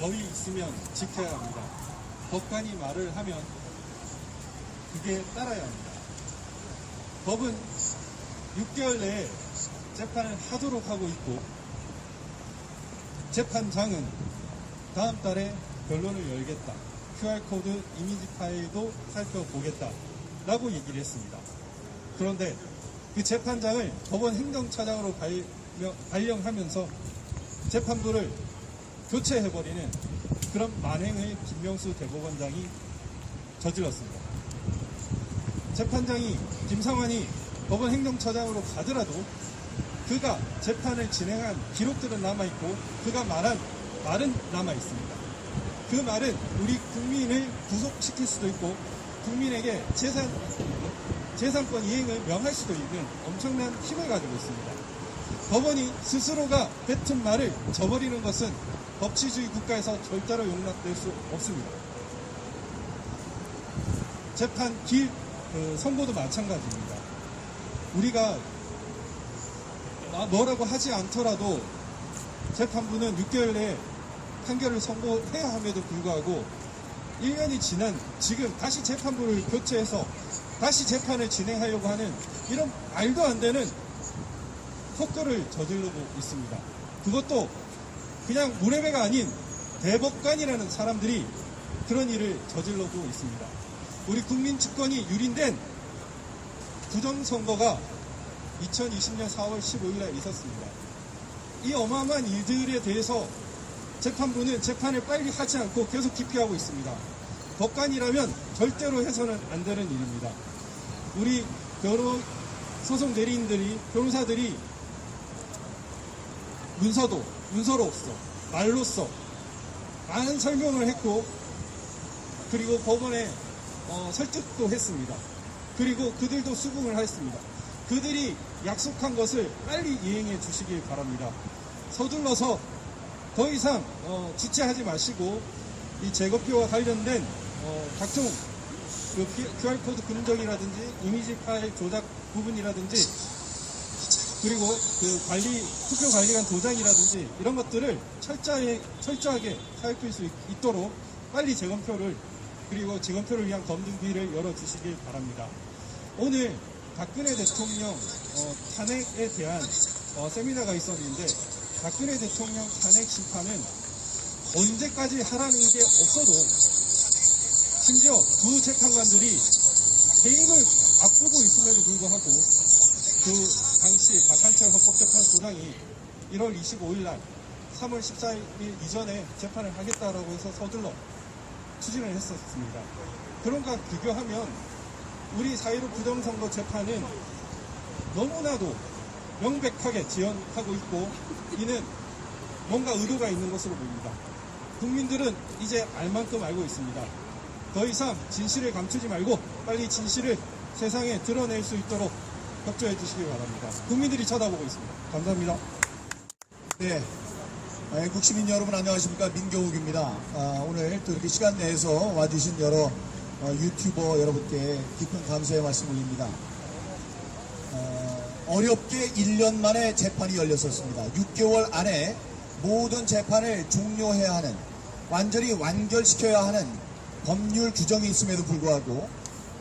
법이 있으면 지켜야 합니다. 법관이 말을 하면 그게 따라야 합니다. 법은 6개월 내에 재판을 하도록 하고 있고 재판장은 다음 달에 변론을 열겠다. QR코드 이미지 파일도 살펴보겠다. 라고 얘기를 했습니다. 그런데 그 재판장을 법원 행정차장으로 발령, 발령하면서 재판부를 교체해버리는 그런 만행을 김명수 대법원장이 저질렀습니다. 재판장이 김상환이 법원 행정처장으로 가더라도 그가 재판을 진행한 기록들은 남아있고 그가 말한 말은 남아있습니다. 그 말은 우리 국민을 구속시킬 수도 있고 국민에게 재산, 재산권 이행을 명할 수도 있는 엄청난 힘을 가지고 있습니다. 법원이 스스로가 뱉은 말을 저버리는 것은 법치주의 국가에서 절대로 용납될 수 없습니다. 재판 길 그, 선고도 마찬가지입니다. 우리가 아, 뭐라고 하지 않더라도 재판부는 6개월 내에 판결을 선고해야 함에도 불구하고 1년이 지난 지금 다시 재판부를 교체해서 다시 재판을 진행하려고 하는 이런 말도 안 되는 헛거를 저지르고 있습니다. 그것도 그냥 무례배가 아닌 대법관이라는 사람들이 그런 일을 저질러고 있습니다. 우리 국민 주권이 유린된 부정선거가 2020년 4월 15일에 있었습니다. 이 어마어마한 일들에 대해서 재판부는 재판을 빨리 하지 않고 계속 기피하고 있습니다. 법관이라면 절대로 해서는 안 되는 일입니다. 우리 변호 소송 대리인들이 변호사들이 문서도 문서로서 말로써 많은 설명을 했고 그리고 법원에 어, 설득도 했습니다. 그리고 그들도 수긍을 했습니다. 그들이 약속한 것을 빨리 이행해 주시길 바랍니다. 서둘러서 더 이상 어, 지체하지 마시고 이 재검표와 관련된 어, 각종 그 QR코드 금정이라든지 이미지 파일 조작 부분이라든지 그리고 그 관리 투표 관리관 도장이라든지 이런 것들을 철저하게 철저하게 살필 수 있, 있도록 빨리 재검표를 그리고 재검표를 위한 검증비를 열어주시길 바랍니다. 오늘 박근혜 대통령 어, 탄핵에 대한 어, 세미나가 있었는데 박근혜 대통령 탄핵 심판은 언제까지 하라는 게 없어도 심지어 두 재판관들이 해임을 앞두고 있음에도 불구하고 그 당시 박한철 헌법재판 소장이 1월 25일 날 3월 14일 이전에 재판을 하겠다라고 해서 서둘러 추진을 했었습니다. 그런가 비교하면 우리 4.15 부정선거 재판은 너무나도 명백하게 지연하고 있고 이는 뭔가 의도가 있는 것으로 보입니다. 국민들은 이제 알 만큼 알고 있습니다. 더 이상 진실을 감추지 말고 빨리 진실을 세상에 드러낼 수 있도록 협조해 주시기 바랍니다. 국민들이 쳐다보고 있습니다. 감사합니다. 네. 아, 애국 시민 여러분 안녕하십니까 민경욱입니다. 아, 오늘 또 이렇게 시간 내서 와주신 여러 어, 유튜버 여러분께 깊은 감사의 말씀 올립니다. 어, 어렵게 1년 만에 재판이 열렸었습니다. 6개월 안에 모든 재판을 종료해야 하는 완전히 완결시켜야 하는 법률 규정이 있음에도 불구하고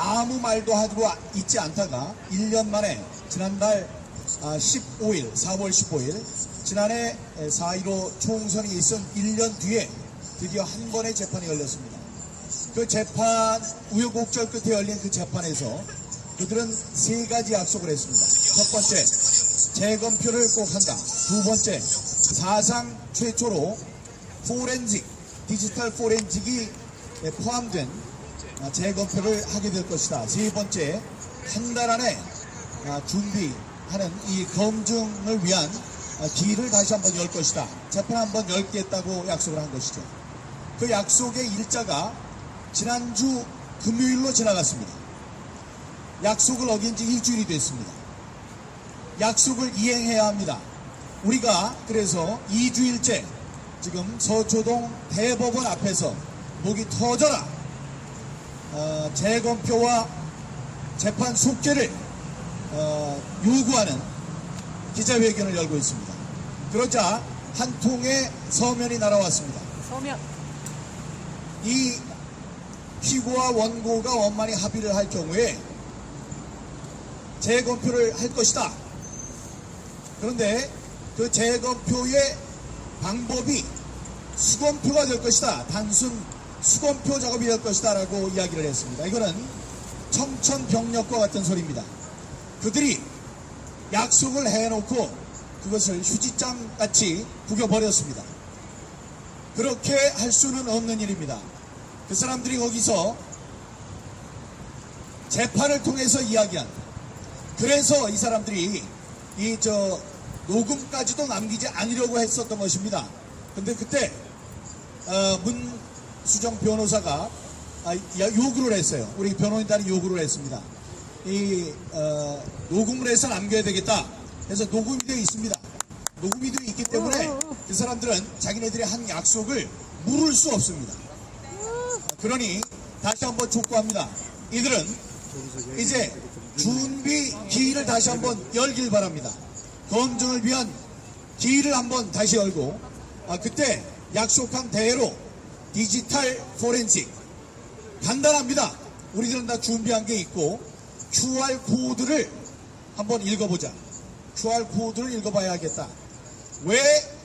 아무 말도 하고 있지 않다가 1년 만에 지난달 아, 15일, 4월 15일 지난해 4.15 총선이 있은 1년 뒤에 드디어 한 번의 재판이 열렸습니다. 그 재판 우여곡절 끝에 열린 그 재판에서 그들은 세 가지 약속을 했습니다. 첫 번째, 재검표를 꼭 한다. 두 번째, 사상 최초로 포렌직, 디지털 포렌직이 포함된 아, 재검표를 하게 될 것이다. 세 번째, 한 달 안에 아, 준비하는 이 검증을 위한 아, 길을 다시 한번 열 것이다. 재판 한번 열겠다고 약속을 한 것이죠. 그 약속의 일자가 지난주 금요일로 지나갔습니다. 약속을 어긴 지 일주일이 됐습니다. 약속을 이행해야 합니다. 우리가 그래서 2주일째 지금 서초동 대법원 앞에서 목이 터져라 어, 재검표와 재판 속죄를 어, 요구하는 기자회견을 열고 있습니다. 그러자 한 통의 서면이 날아왔습니다. 서면 이 피고와 원고가 원만히 합의를 할 경우에 재검표를 할 것이다. 그런데 그 재검표의 방법이 수검표가 될 것이다. 단순 수검표 작업이 될 것이다. 라고 이야기를 했습니다. 이거는 청천벽력과 같은 소리입니다. 그들이 약속을 해놓고 그것을 휴지장 같이 구겨버렸습니다. 그렇게 할 수는 없는 일입니다. 그 사람들이 거기서 재판을 통해서 이야기한 그래서 이 사람들이 이 저 녹음까지도 남기지 않으려고 했었던 것입니다. 근데 그때 어, 문 수정 변호사가 아, 야- 요구를 했어요. 우리 변호인단이 요구를 했습니다. 이 어, 녹음을 해서 남겨야 되겠다. 그래서 녹음이 되어 있습니다. 녹음이 되어 있기 때문에 그 사람들은 자기네들이 한 약속을 물을 수 없습니다. 그러니 다시 한번 촉구합니다. 이들은 이제 준비 기일을 다시 한번 열길 바랍니다. 검증을 위한 기일을 한번 다시 열고 아, 그때 약속한 대로 디지털 포렌식 간단합니다. 우리들은 다 준비한 게 있고 QR 코드를 한번 읽어보자. QR 코드를 읽어봐야겠다. 왜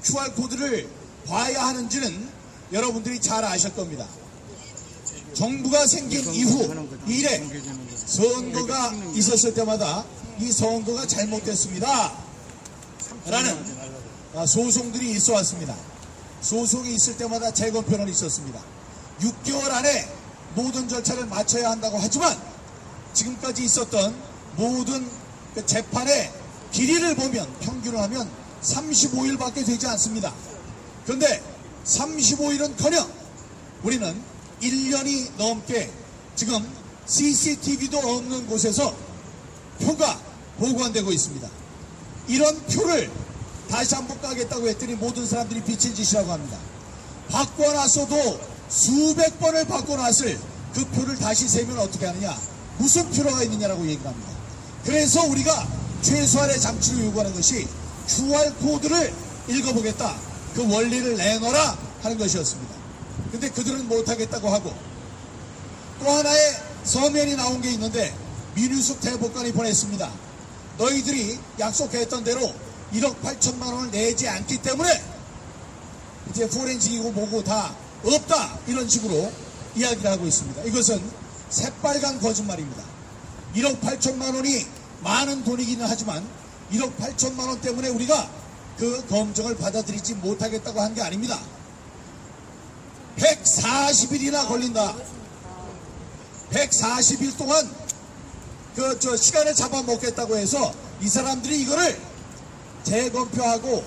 QR 코드를 봐야 하는지는 여러분들이 잘 아실 겁니다. 정부가 생긴 이후 이래 선거가 있었을 때마다 이 선거가 잘못됐습니다. 라는 아, 소송들이 있어 왔습니다. 소송이 있을 때마다 재검표는 있었습니다. 6개월 안에 모든 절차를 마쳐야 한다고 하지만 지금까지 있었던 모든 그 재판의 길이를 보면 평균을 하면 35일밖에 되지 않습니다. 그런데 35일은 커녕 우리는 1년이 넘게 지금 CCTV도 없는 곳에서 표가 보관되고 있습니다. 이런 표를 다시 한번 까겠다고 했더니 모든 사람들이 비친 짓이라고 합니다. 바꿔놨어도 수백 번을 바꿔놨을 그 표를 다시 세면 어떻게 하느냐? 무슨 필요가 있느냐라고 얘기를 합니다. 그래서 우리가 최소한의 장치를 요구하는 것이 QR코드를 읽어보겠다. 그 원리를 내놓으라 하는 것이었습니다. 근데 그들은 못하겠다고 하고 또 하나의 서면이 나온 게 있는데 민유숙 대법관이 보냈습니다. 너희들이 약속했던 대로 1억 8천만 원을 내지 않기 때문에 이제 포렌식이고 뭐고 다 없다 이런 식으로 이야기를 하고 있습니다. 이것은 새빨간 거짓말입니다. 1억 8천만 원이 많은 돈이기는 하지만 1억 8천만 원 때문에 우리가 그 검증을 받아들이지 못하겠다고 한 게 아닙니다. 140일이나 걸린다. 140일 동안 그 저 시간을 잡아먹겠다고 해서 이 사람들이 이거를 재검표하고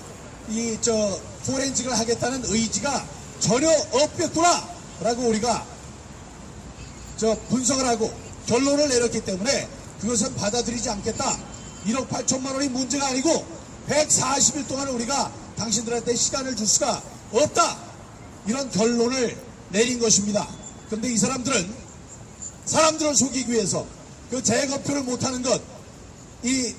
이 저 포렌식을 하겠다는 의지가 전혀 없겠구나라고 우리가 저 분석을 하고 결론을 내렸기 때문에 그것은 받아들이지 않겠다. 1억 8천만 원이 문제가 아니고 140일 동안 우리가 당신들한테 시간을 줄 수가 없다. 이런 결론을 내린 것입니다. 그런데 이 사람들은 사람들을 속이기 위해서 그 재검표를 못하는 것, 이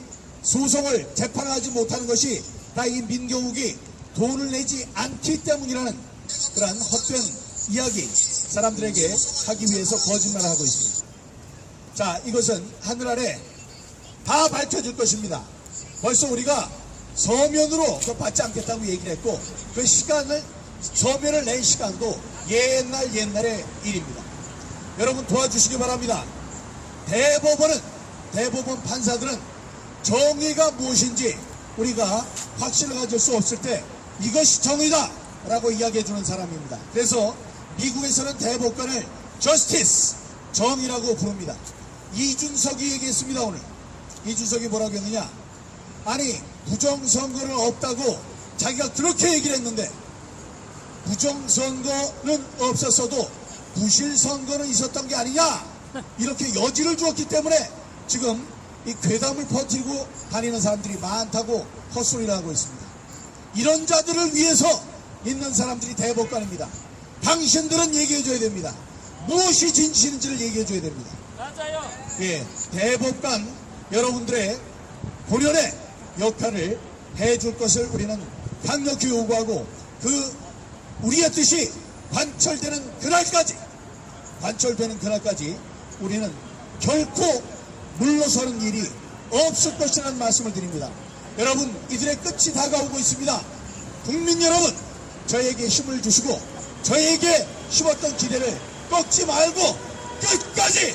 소송을 재판하지 못하는 것이 다 이 민경욱이 돈을 내지 않기 때문이라는 그러한 헛된 이야기 사람들에게 하기 위해서 거짓말을 하고 있습니다. 자, 이것은 하늘 아래 다 밝혀질 것입니다. 벌써 우리가 서면으로 그 받지 않겠다고 얘기를 했고 그 시간을 서면을 낸 시간도 옛날 옛날의 일입니다. 여러분 도와주시기 바랍니다. 대법원은 대법원 판사들은 정의가 무엇인지 우리가 확신을 가질 수 없을 때 이것이 정의다 라고 이야기해 주는 사람입니다. 그래서 미국에서는 대법관을 justice 정의라고 부릅니다. 이준석이 얘기했습니다 오늘. 이준석이 뭐라고 했느냐? 아니 부정선거는 없다고 자기가 그렇게 얘기를 했는데 부정선거는 없었어도 부실선거는 있었던 게 아니냐 이렇게 여지를 주었기 때문에 지금 이 괴담을 퍼뜨리고 다니는 사람들이 많다고 헛소리를 하고 있습니다. 이런 자들을 위해서 있는 사람들이 대법관입니다. 당신들은 얘기해줘야 됩니다. 무엇이 진실인지를 얘기해줘야 됩니다. 맞아요. 예, 대법관 여러분들의 본연의 역할을 해줄 것을 우리는 강력히 요구하고 그 우리의 뜻이 관철되는 그날까지 관철되는 그날까지 우리는 결코 물러서는 일이 없을 것이라는 말씀을 드립니다. 여러분 이들의 끝이 다가오고 있습니다. 국민 여러분 저에게 힘을 주시고 저에게 심었던 기대를 꺾지 말고 끝까지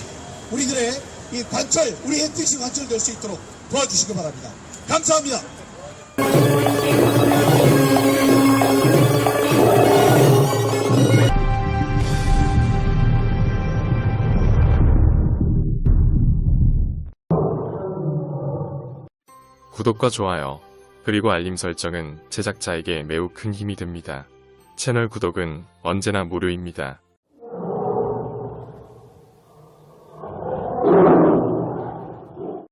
우리들의 이 관철 우리 NTC 관철될 수 있도록 도와주시기 바랍니다. 감사합니다. 구독과 좋아요, 그리고 알림 설정은 제작자에게 매우 큰 힘이 됩니다. 채널 구독은 언제나 무료입니다.